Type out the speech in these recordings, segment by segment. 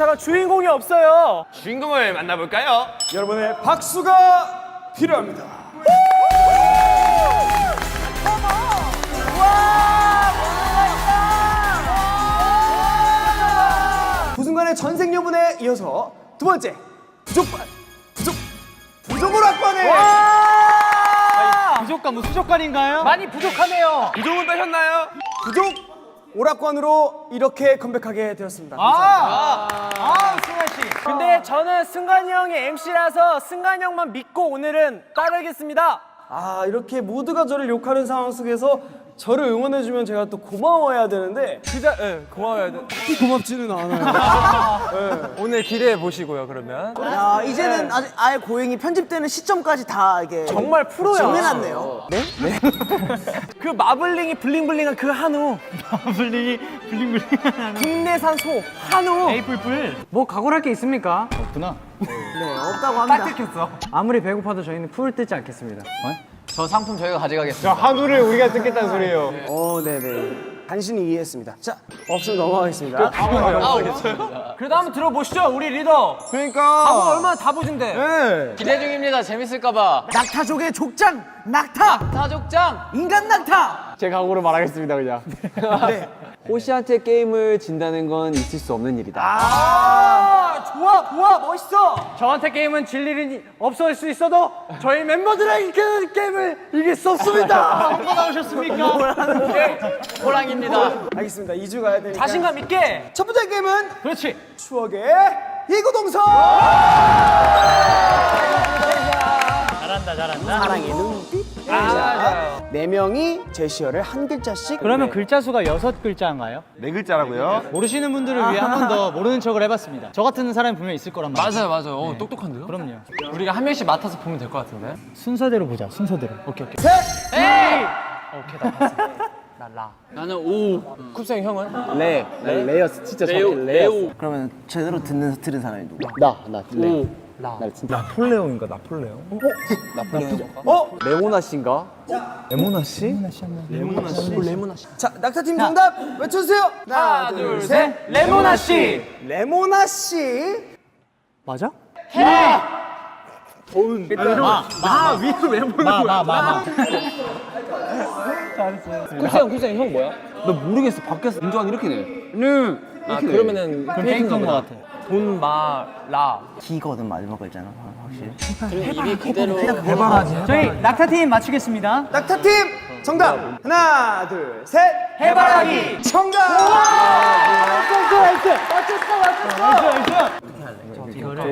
잠깐 주인공이 없어요. 주인공을 만나볼까요? 여러분의 박수가 필요합니다. 부순간의 전생 여분에 이어서 두 번째 부족반 부족 부족을 확보하네. 부족관 뭐 수족관인가요? 많이 부족하네요. 부족은 빼셨나요? 부족 오락관으로 이렇게 컴백하게 되었습니다. 아, 아, 승관 씨. 근데 저는 승관이 형이 MC라서 승관이 형만 믿고 오늘은 따르겠습니다. 아 이렇게 모두가 저를 욕하는 상황 속에서 저를 응원해주면 제가 또 고마워해야 되는데 진짜, 예, 고마워요. 고맙지는 않아요. 오늘 기대해 보시고요, 그러면. 야 이제는 아직 아예 고행이 편집되는 시점까지 다 이게 정말 프로야. 정해놨네요. 네? 그 마블링이 블링블링한 그 한우. 마블링이 블링블링한 한우. 국내산 소 한우. 에이플플. 뭐 각오할 게 있습니까? 없구나. 네 없다고 합니다. 뜯겼어. 아무리 배고파도 저희는 풀 뜯지 않겠습니다. 저 상품 저희가 가져가겠습니다. 한우를 우리가 뜯겠다는 소리예요. 어, 네네. 간신히 이해했습니다. 자, 없으면 넘어가겠습니다. 그래도 한번 들어보시죠, 우리 리더. 그러니까. 각오 얼마나 다부진데. 네. 기대 중입니다. 재밌을까봐. 낙타족의 족장 낙타 타족장! 인간 낙타. 제 각오로 말하겠습니다 그냥 네. 호시한테 게임을 진다는 건 있을 수 없는 일이다 아, 좋아, 좋아, 멋있어. 저한테 게임은 질 일이 없을 수 있어도 저희 멤버들에게 그 게임을 이길 수 없습니다. 한번 나오셨습니까? 호랑입니다. 알겠습니다. 2주 가야 되니까. 자신감 있게. 첫 번째 게임은 그렇지. 추억의 이구동성! 사랑의 눈빛. 자, 네 명이 제시어를 한 글자씩. 그러면 글자 수가 여섯 글자인가요? 네 글자라고요? 모르시는 분들을 위해 한 번 더 모르는 척을 해봤습니다. 저 같은 사람이 분명 있을 거란 말이에요. 맞아요, 맞아요. 어, 똑똑한데요? 그럼요. 우리가 한 명씩 맡아서 보면 될 것 같은데? 순서대로 보자. 순서대로. 오케이 오케이. 나는 오. 쿱생 형은? 레, 레 레어스 진짜 레오, 레오. 그러면 제대로 듣는 들은 사람이 누구? 나 나 레. 오. 나. 진짜. 나폴레옹인가, 나폴레옹? 레모나 씨인가? 레모나 씨? 자, 낙타팀 정답 외쳐주세요. 하나, 둘, 셋. 레모나 씨. 레모나 씨. 맞아? 쿱생, 쿱생 형 뭐야? 너 모르겠어. 바뀌었어. 인조한 이렇게 돼 아, 그러면은 그럼 페이크인 것 같아. 돈, 마, 라. 기거든 마지막 글자는 확실히. 그리고 입이 그대로. 저희 낙타팀 맞추겠습니다. 낙타팀 정답. 하나, 둘, 셋. 해바라기. 정답. 귀엽다.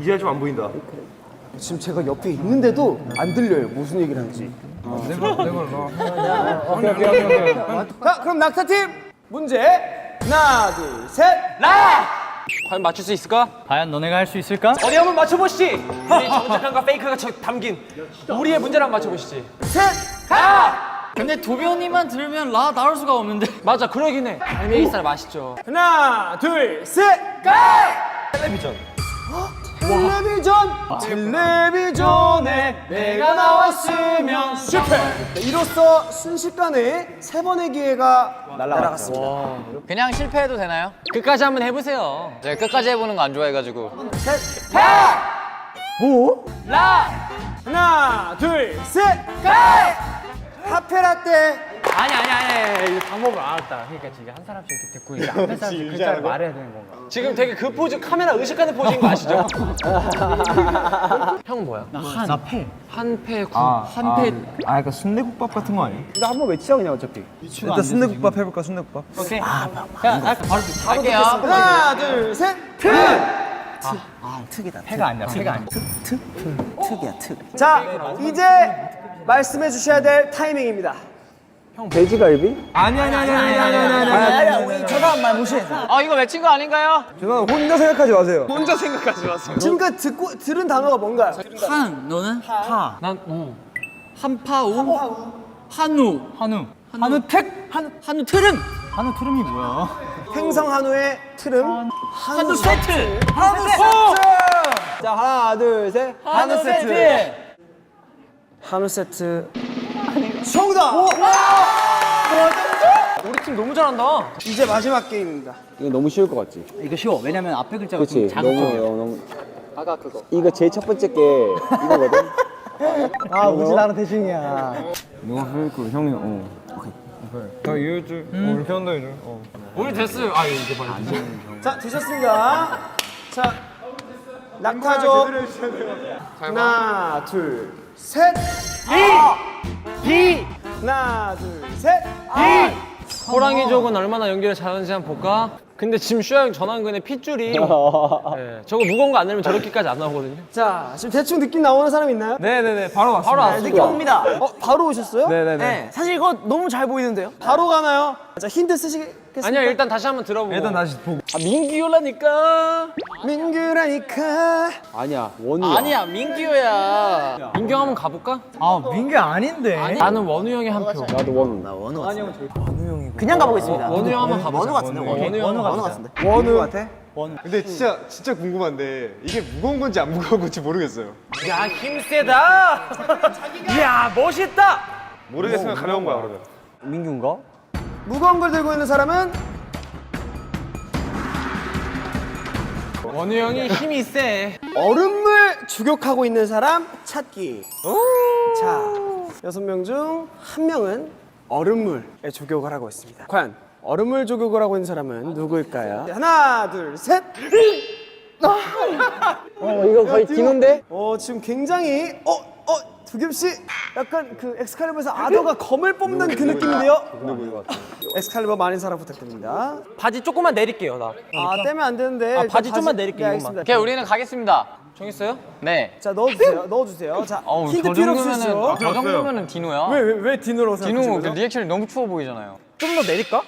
이제 좀 안 보인다. 지금 제가 옆에 있는데도 안 들려요. 무슨 얘기를 하는지. 자, 그럼 낙타팀 문제. 하나, 둘, 셋. 과연 맞출 수 있을까? 과연 너네가 할 수 있을까? 어디 한번 맞춰보시지. 우리 정직함과 페이크가 저- 담긴 우리의 문제를 한번 맞춰보시지. 셋. 근데 도변이만 들면 라 나올 수가 없는데. 맞아, 그러긴 해. 알메이살 맛있죠. 하나, 둘, 셋. 텔레비전. 텔레비전. 텔레비전에 내가 나왔으면 실패. 네, 이로써 순식간에 세 번의 기회가 날아갔습니다. 그냥 실패해도 되나요? 끝까지 한번 해보세요. 제가 끝까지 해보는 거 안 좋아해가지고. 하나, 둘, 셋. 카페라떼. 아니 아니 아니 이 방법을 알았다. 그러니까 지금 한 사람씩 이렇게 듣고 이제 앞에 사람 글자를 말해야 되는 건가? 지금 되게 그 포즈 카메라 의식하는 포즈인 거 아시죠? 형 뭐야? 나 패. 한패 구 한패 아, 약간 순대국밥 같은 거 아니에요? 나 한번 외치자 그냥 어차피. 일단 순대국밥 해볼까 순대국밥. 오케이. 야, 나 바로 할게요. 하나, 둘, 셋. 아 특이다. 패가 아니야. 패가 아니야. 특이야 특. 자, 이제 말씀해 주셔야 될 타이밍입니다. 돼지갈비? 아니 아니 아니 아니 아니 아니 아야 우리 저 사람 말 무시해. 아 이거 외친 거 아닌가요? 죄송합니다. 혼자 생각하지 마세요. 혼자 생각하지 마세요. 지금까지 듣고 들은 단어가 뭔가요? 한 너는 파. 난 오. 한파우. 한우. 한우. 한우 택. 한우 한우 트름. 한우 트름이 뭐야? 횡성 한우의 트름. 한우 세트. 한우 세트. 자 하나 둘 셋. 한우 세트. 한우 세트 정답! 우리 팀 너무 잘한다. 이제 마지막 게임입니다. 이거 너무 쉬울 것 같지? 이거 쉬워. 왜냐면 앞에 글자가 그렇지. 좀 너무 자극적이야. 어, 너무. 아까 그거. 이거 제일 첫 번째 게 이거거든. 아 우지 나는 대신이야 누가 할거 형이 어. 우리 됐어요. 아 이제 빨리. 자, 되셨습니다. 자, 낙타족. 하나, 둘, 셋. 이! 이! 하나, 둘, 셋. 이! 호랑이족은 얼마나 연기를 잘하는지 한번 볼까? 근데 지금 슈아 형 전완근의 핏줄이 예, 저거 무거운 거 안 내면 저렇게까지 안 나오거든요. 자, 지금 대충 느낌 나오는 사람 있나요? 네네네 바로 왔습니다. 바로 네, 왔습니다. 느낌 옵니다. 어, 바로 오셨어요? 네네네. 네, 사실 이거 너무 잘 보이는데요. 바로 가나요? 자, 힌트 쓰시겠습니까? 아니야 일단 다시 한번 들어보고. 일단 다시 보고. 아 민기요라니까. 민규라니까. 아니야 원우. 아니야 민기요야. 민규 한번 가볼까? 아 민규 아닌데 나는 원우 형이 한 표. 나도 원우. 원우 같은데. 그냥 가보겠습니다. 원우 형 한번 가보자. 원우 같은데. 원우, 원우 형 원우 같은데. 원우 같아? 근데 진짜 진짜 궁금한데 이게 무거운 건지 안 무거운 건지 모르겠어요. 야 힘세다. 이야 멋있다. 모르겠으면 가벼운 거야 그러면. 민규인가? 무거운 걸 들고 있는 사람은 원우 형이 힘이 세. 얼음물 주격하고 있는 사람 찾기. 자, 여섯 명 중 한 명은 얼음물에 조격을 하고 있습니다. 과연 얼음물 조격을 하고 있는 사람은 누구일까요? 하나, 둘, 셋. 어 이거 거의 디노인데? 어, 지금 굉장히 어, 어, 두겸 씨 약간 그 엑스칼리버에서 아더가 검을 뽑는 그 느낌인데요. 엑스칼리버 많은 사랑 부탁드립니다. 바지 조금만 내릴게요 나. 아, 떼면 안 되는데. 아, 일단 바지 좀만 내릴게요, 네, 이것만. 알겠습니다. 오케이 우리는 가겠습니다. 정했어요? 네. 자, 넣어주세요. 넣어주세요. 자, 힌트 필요 없으시죠? 저 정도면은 디노야. 왜, 왜, 왜 디노로 디노 생각하신 그 거죠? 리액션이 너무 추워 보이잖아요. 좀 더 내릴까?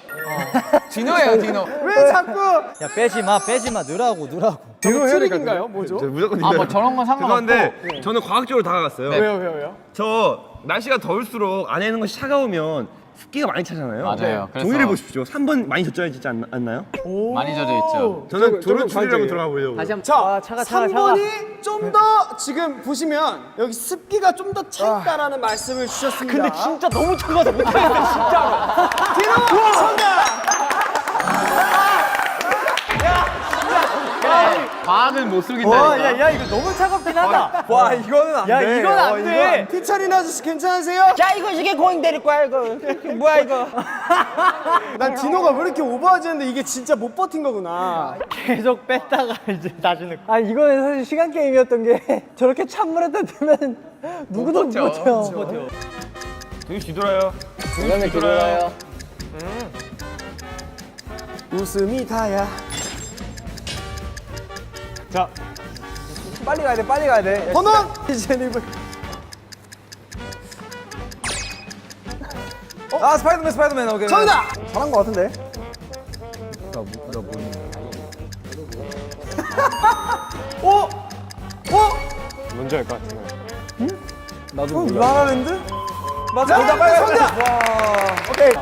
디노예요 디노. 왜 자꾸 야 빼지 마 빼지 마 넣으라고 넣으라고 저거 트릭인가요? 뭐죠? 무조건 아뭐 저런 건 상관없고. 죄송한데 저는 과학적으로 다가갔어요. 왜요, 왜요, 왜요? 저 날씨가 더울수록 안에 있는 것이 차가우면 습기가 많이 차잖아요. 맞아요. 그래서- 종이를 보십시오. 3번 많이 젖어있지 않, 않나요? 많이 젖어 있죠. 저는 추리를 한번 들어가 보려고. 다시 자, 아, 차가, 차가, 차가. 3번이 좀 더 지금 보시면 여기 습기가 좀 더 차 있다라는 말씀을 주셨습니다. 근데 진짜 너무 차가워서 못하겠어, 진짜로. 디노 정답! 과학을 못 쓰긴다. 와야 야, 이거 너무 차갑긴 하다 와, 이거는 안 야 이건 안돼 피차린 아저씨 괜찮으세요? 야, 이거 이게 고잉 내릴 거야, 이거. 뭐야, 이거. 난 디노가 왜 이렇게 오버하지 했는데 이게 진짜 못 버틴 거구나. 계속 뺐다가 이제 다시는 아 이거는 사실 시간 게임이었던 게 저렇게 찬물에다 두면 누구도 못 버텨 되게 뒤돌아요. 그다음에 뒤돌아요. 웃음이 다야. 빨리 가야 돼 빨리 가야 돼 번호! 제니블. 아 스파이더맨 스파이더맨 오케이 정답! 잘한 거 같은데 오! 오! 뭔지 알 것 같아요. 어, 라라랜드? 맞아, 정답, 빨리 가. 정답! 오케이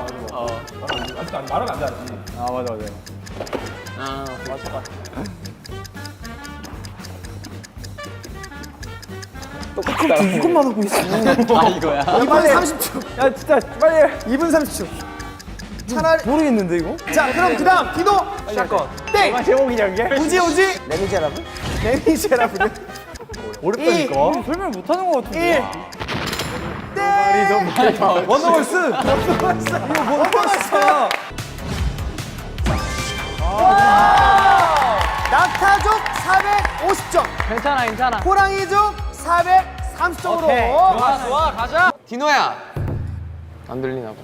이것만 하고 있어. 아 이거야. 2분 30초. 야 진짜 빨리 2분 30초. 차라리 모르겠는데 이거? 자 그럼 그다음 디노 샷건. 땡 아 제목이냐 이게? 우지 우지. 레미제라블? 레미제라블 어렵다니까. 설명 못하는 거 같은데. 1 땡! 원더걸스. 이거 뭐 넘어갔어 낙타족 450점. 괜찮아 괜찮아. 호랑이족 430점으로 좋아 좋아 가자. 디노야. 안 들리나 봐.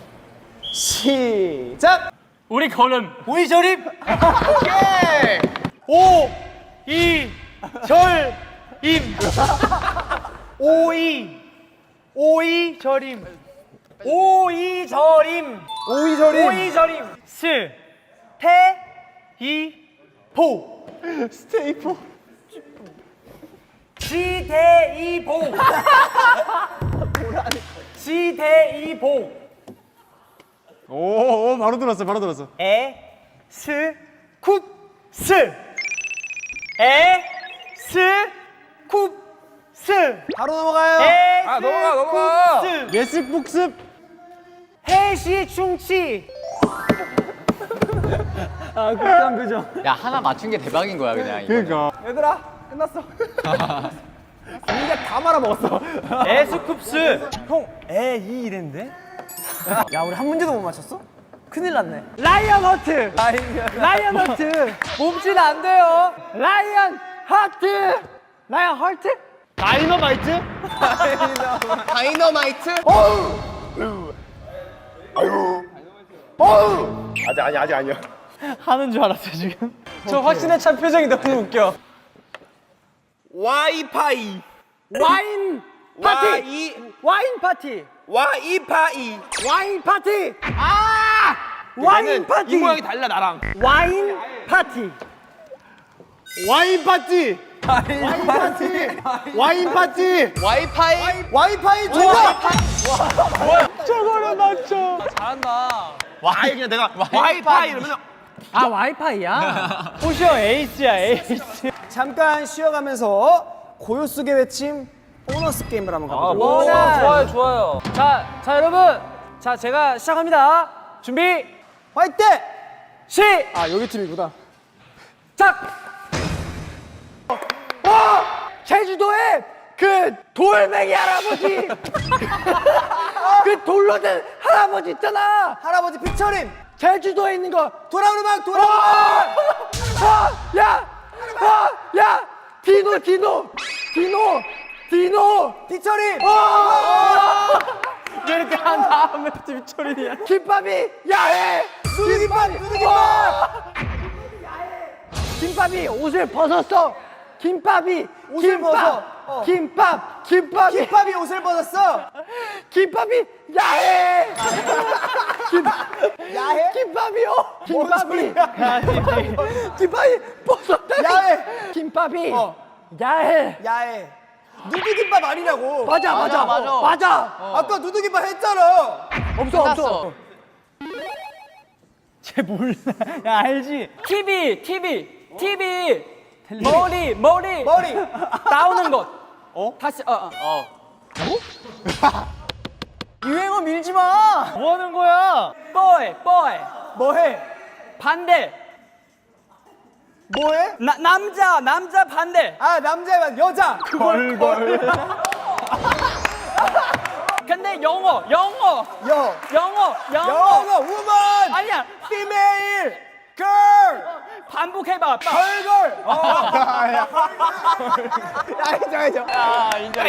시작 우리 걸음. 오이절임 오케이. 오, 이, 절, 임. 오이, 오이, 절임. 오이, 절임. 오이 절임 오이, 절임. 스, 태, 이, 보. 스테이포 지대이보. 지대이보. 오, 오 바로 들었어 바로 들었어 에, 스, 쿱, 스. 에, 스, 쿱, 스. 바로 넘어가요 에, 아, 넘어가, 넘어가. 스. 예습 복습 해시 충치. 야 하나 맞춘 게 대박인 거야 그냥. 이거. 얘들아 끝났어. 이제 다 말아먹었어. 에스쿱스. 에이 이랬는데? 야 우리 한 문제도 못 맞췄어? 큰일 났네. 라이언 허트. 라이언 허트. 몸짓 안 돼요. 라이언 하트. 라이언 헐트? 다이너마이트? 아직 아니 아직 아니야. 하는 줄 알았어 지금. 저 확신에 찬 표정이 너무 웃겨. 와이파이. 와인 파티. 와이 와인 파티. 와이파이. 와인 파티. 아! 와인 파티. 이 모양이 달라 나랑. 와인 파티. 와인 파티. 와인 파티. 와인 파티. 와이파이. 와이파이 정답. 와이 그냥 내가 와이파이 이러면 아 와이파이야? 호시어 에이스야 에이스. 잠깐 쉬어가면서 고요 속의 외침 보너스 게임을 한번 가보죠. 오, 좋아요 좋아요. 자, 자 여러분, 자 제가 시작합니다. 준비, 화이팅! 시, 아 여기 팀이구나. 작. 와, 제주도에 그 돌멩이 할아버지, 그 돌로 된 할아버지 있잖아. 할아버지 피처링 제주도에 있는 거. 돌아오는 막 돌아오는 와, 와, 야, 와, 야, 디노, 디노, 디노, 디노. 피처링. 와! 이렇게 한 다음에 뒷처리야. 김밥이 야해. 누드김밥 누드김밥. 와! 김밥이 옷을 벗었어. 김밥이 옷을 김밥, 벗어. 어. 김밥, 김밥이 김밥이 옷을 벗었어. 김밥이 야해. 김, 야해? 김밥이요. 김밥이 김밥이 벗었다. 야해. 김밥이 어. 야해. 야해. 누드김밥 아니냐고. 맞아, 맞아, 맞아. 맞아. 아까 누드김밥 했잖아. 없어, 없어. 끝났어. 쟤 몰라. 야 알지? TV, TV, TV. 머리, 머리, 머리. 나오는 것. 어? 다시. 어. 어. 유행어 밀지 마. 뭐 하는 거야? boy, boy. 뭐해? 반대. 뭐해? 나, 남자, 남자 반대. 아 남자만 여자. 그걸 걸. 근데 영어, 영어, 여. 영어, 영어. 영어 우먼. 아니야. 피메일. 걸. 반복해봐. 걸걸. 야 인정 인정.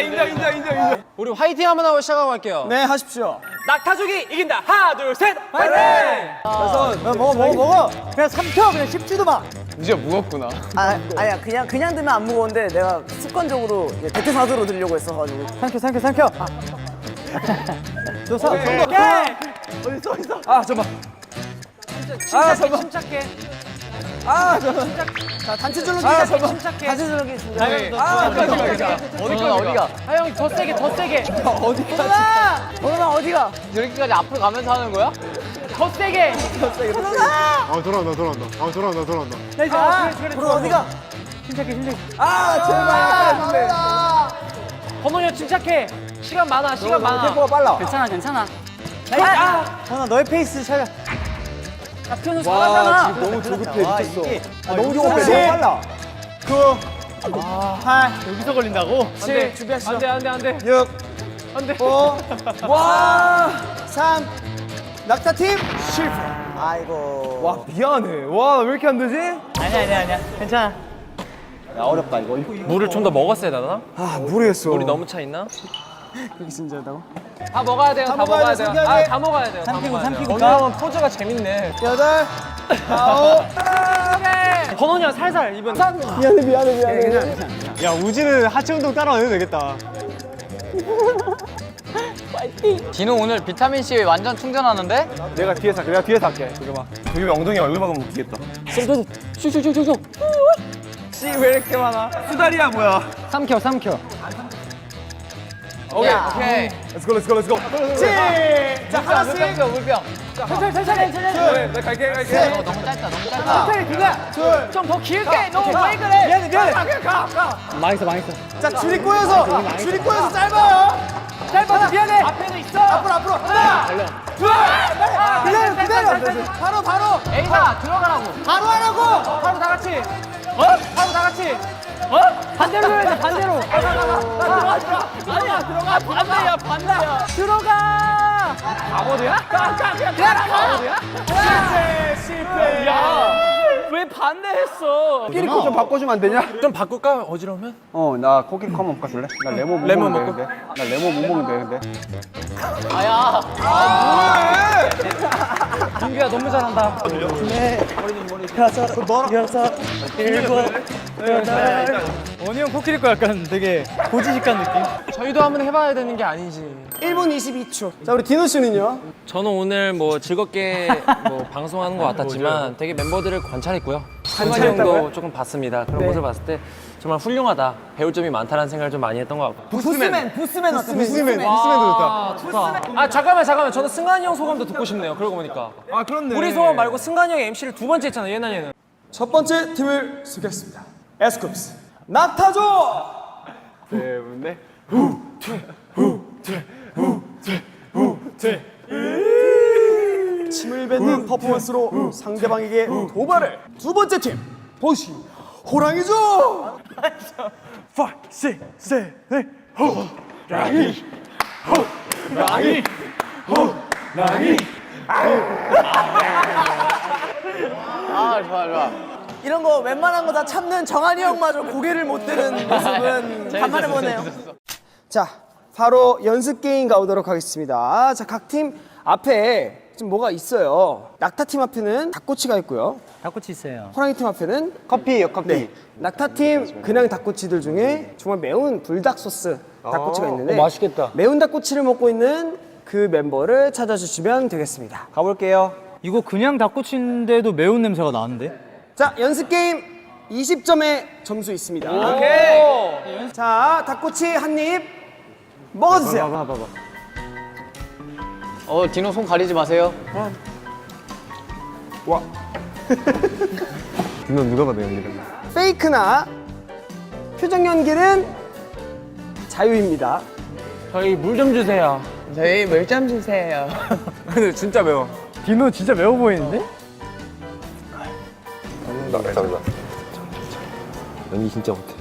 인정 인정 인정 인정. 우리 화이팅 한번 하고 시작하고 갈게요. 네 하십시오. 낙타족이 이긴다. 하나, 둘, 셋. 화이팅! 그래서 먹어 먹어 먹어. 그냥 삼켜, 그냥 씹지도 마. 진짜 무겁구나. 아, 아니야 그냥 그냥 들면 안 무거운데 내가 습관적으로 대퇴사두로 들려고 했어가지고 삼켜, 삼켜, 삼켜. 너 사, 오케이. 어디 있어, 어디 있어? 아, 잠깐. 아, 잠깐. 침착해. 아 잠깐. 자 단체 줄넘기. 아, 잠깐. 침착해. 다시 들어기 있습니다. 아, 어디가? 어디가 어디가? 아, 형, 더 세게, 더 세게. 어디? 호동아! 호동아, 어디가? 이렇게까지 앞으로 가면서 하는 거야? 더 세게. 호동아! 어 돌아온다 돌아온다 어 돌아온다 돌아온다 나 이제, 아, 그래, 그래. 어디가? 침착해, 침착해. 아 제발. 건원이 형, 침착해. 시간 많아, 시간 많아. 템포가 빨라. 괜찮아, 괜찮아. 아, 건아 너의 페이스 차려. 앞에는 와. 지금 너무 조급해 미쳤어. 아, 너무 조급해. 너무 빨라. 9 8 여기서 걸린다고? 칠, 준비하시죠. 안 돼, 안 돼, 안 돼. 6 안 돼. 5 와! 3 낙타 팀 실패. 아이고. 와 미안해. 와 왜 이렇게 안 되지? 아니야, 아니야, 아니야. 괜찮아. 물을 좀 더 먹었어야 되나? 아 모르겠어. 물이 너무 차 있나? 그렇게 진지하다고? 다 먹어야 돼요. 다, 먹어야 먹어야 돼, 돼요. 아, 다 먹어야 돼요. 삼키고, 삼키고. 형은 포즈가 재밌네. 여덟 아홉 건원이 형 살살 이번. 미안해 미안해 미안해. 야 우지는 하체 운동 따라 안 해도 되겠다. 진호 오늘 비타민 C 완전 충전하는데? 내가 뒤에서 할게. 내가 뒤에서 할게. 이거 봐. 여기 엉덩이 얼굴 박으면 웃기겠다. 씨왜 이렇게 많아? 수다리야 뭐야? 삼켜, 삼켜. 오케이 오케이. Let's go let's go let's go. 시. 자 하나씩. 물병 물병. 천천히, 천천히, 천천히. 나 갈게 갈게. 어, 너무 짧다 너무 짧다. 천천히, 그거야. 둘. 좀더 길게. 너 왜 그래? 미안해 미안해. 가, 가. 망했어, 망했어. 자 줄이 꼬여서 줄이 꼬여서 짧아요. 짧아서 미안해. 앞에도 있어. 앞으로 앞으로 하나 기다려 기다려 바로 바로 에이사 들어가라고. 바로 하라고 바로 다 같이. 어? 바로 다 같이. 어? 반대로 해야 돼 반대로. 나 들어가 들어가. 아니야 들어가 반대야 반대야. 들어가. 바보야? 그냥 바보야? 실패 실패. 야 왜 반대했어? 끼리 코좀 바꿔주면 안 되냐? 좀 바꿀까? 어지러우면? 어, 나 코끼리 컴 먹까 줄래? 나 레몬 못 레몬 먹으면 되는데. 나 레몬 못 먹으면 되는데. 민규야 너무 잘한다. 원희 형 코끼리 거 약간 되게 고지식한 느낌. 저희도 한번 해봐야 되는 게 아니지. 1분 22초 자 우리 디노 씨는요 저는 오늘 뭐 즐겁게 뭐 방송하는 것 같았지만 되게 멤버들을 관찰했고요. 한관 형도 조금 봤습니다. 그런 모습을 봤을 때 정말 훌륭하다. 배울 점이 많다는 생각을 좀 많이 했던 것 같고. 부스맨 부스맨 어때? 부스맨 부스맨도 좋다 좋다. 아 잠깐만 잠깐만. 저는 승관이 형 소감도 듣고 싶네요. 그러고 보니까. 아 그렇네. 우리 소감 말고 승관이 형이 MC를 두 번째 했잖아요. 옛날에는. 첫 번째 팀을 소개했습니다 에스쿱스 낙타조 때문에. 침을 뱉는 퍼포먼스로 상대방에게 도발을 두 번째 팀 보시 호랑이죠 이런 거 웬만한 거 다 참는 정한이 형마저 고개를 못 드는 모습은 간만에 보네요. 자 바로 연습 게임 가보도록 하겠습니다. 자 각 팀 앞에 좀 뭐가 있어요 낙타 팀 앞에는 닭꼬치가 있고요 닭꼬치 있어요. 호랑이 팀 앞에는 커피예요, 커피. 네. 낙타 팀 그냥 닭꼬치들 중에 정말 매운 불닭 소스 닭꼬치가 있는데 맛있겠다. 매운 닭꼬치를 먹고 있는 그 멤버를 찾아주시면 되겠습니다. 가볼게요. 이거 그냥 닭꼬치인데도 매운 냄새가 나는데? 자 연습 게임 20점의 점수 있습니다. 오케이. 자 닭꼬치 한 입 먹어주세요. 어 디노 손 가리지 마세요. 너 누가 봐도 연기를 페이크나 표정 연기는 자유입니다. 저희 물 좀 주세요. 저희 물 좀 주세요. 근데 진짜 매워. 디노 진짜 매워 보이는데? 연기 진짜 못해.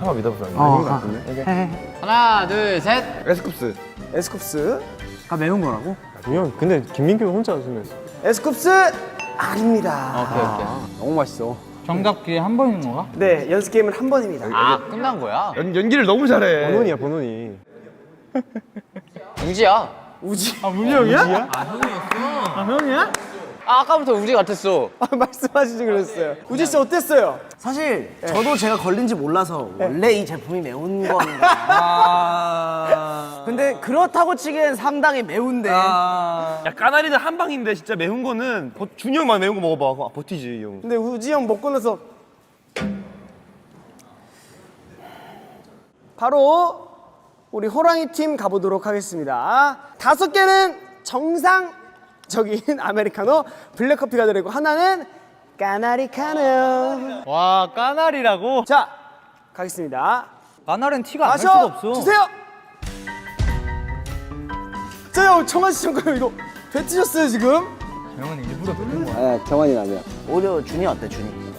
형아 믿어보자 이거 같은데 하나 둘 셋. 에스쿱스. 에스쿱스. 형 근데 김민규 혼자 웃으면서 에스쿱스 아닙니다. 오케이 오케이. 너무 맛있어. 정답 기회 한 번인 건가? 네 연습 게임은 한 번입니다. 아 끝난 거야? 연, 연기를 너무 잘해. 번원이야 번원이 우지야. 우지. 아, 문이 형이야? 아, 형이었어? 아, 형이야? 아 아까부터 우지 같았어. 아, 말씀하시지 그랬어요. 우지 씨 어땠어요? 사실 저도 제가 걸린지 몰라서 원래 이 제품이 매운 거는 근데 그렇다고 치기엔 상당히 매운데 야 까나리는 한 방인데 진짜 매운 거는 버, 준이 형만 매운 거 먹어봐. 아, 버티지 이 형. 근데 우지 형 먹고 나서 바로 우리 호랑이 팀 가보도록 하겠습니다. 다섯 개는 정상 적인 아메리카노 블랙 커피가 들어있고 하나는 까나리카노. 와, 까나리라고? 자 가겠습니다. 까나리는 티가 안 날 수가 마셔 없어. 주세요. 자, 형 청아 씨 잠깐 이거 뱉으셨어요 지금? 형은 일부러 그런 거야. 아, 정환이 아니야. 오히려 준이 어때 준이?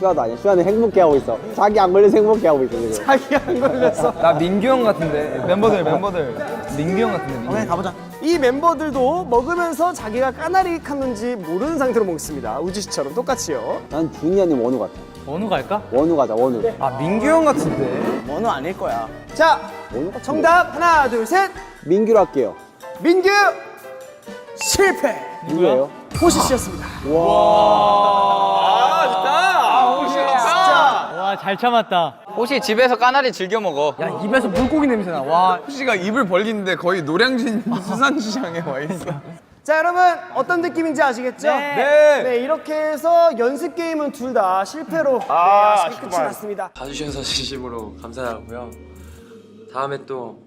슈아도 아니야. 슈아는 행복해 하고 있어. 자기 안 걸려서 행복해 하고 있어, 지금. 자기 안 걸렸어. 나 민규 형 같은데. 멤버들, 멤버들. 민규 형 같은데, 민규. 오케이 가보자. 이 멤버들도 먹으면서 자기가 까나리 칸는지 모르는 상태로 먹습니다. 우지 씨처럼 똑같이요. 난 준이 아니면 원우 같아. 어느 갈까? 원우 가자, 원우. 아, 민규 형 같은데. 뭐는 아닐 거야. 자, 원우. 정답 하나, 둘, 셋. 민규로 할게요. 민규 실패. 누구예요? 호시 씨였습니다. 와, 잘 참았다. 혹시 집에서 까나리 즐겨 먹어? 야, 입에서 물고기 냄새 나. 와, 씨가 입을 벌리는데 거의 노량진 수산시장에 와 있어. 자, 여러분 어떤 느낌인지 아시겠죠? 네. 네, 이렇게 해서 연습 게임은 둘 다 실패로 네, 아쉽게 끝이 났습니다. 봐주셔서 진심으로 감사하고요. 다음에 또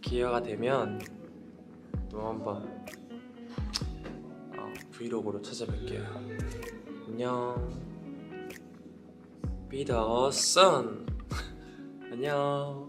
기회가 되면 또 한번 어, 브이로그로 찾아뵐게요. 안녕. The sun. 안녕.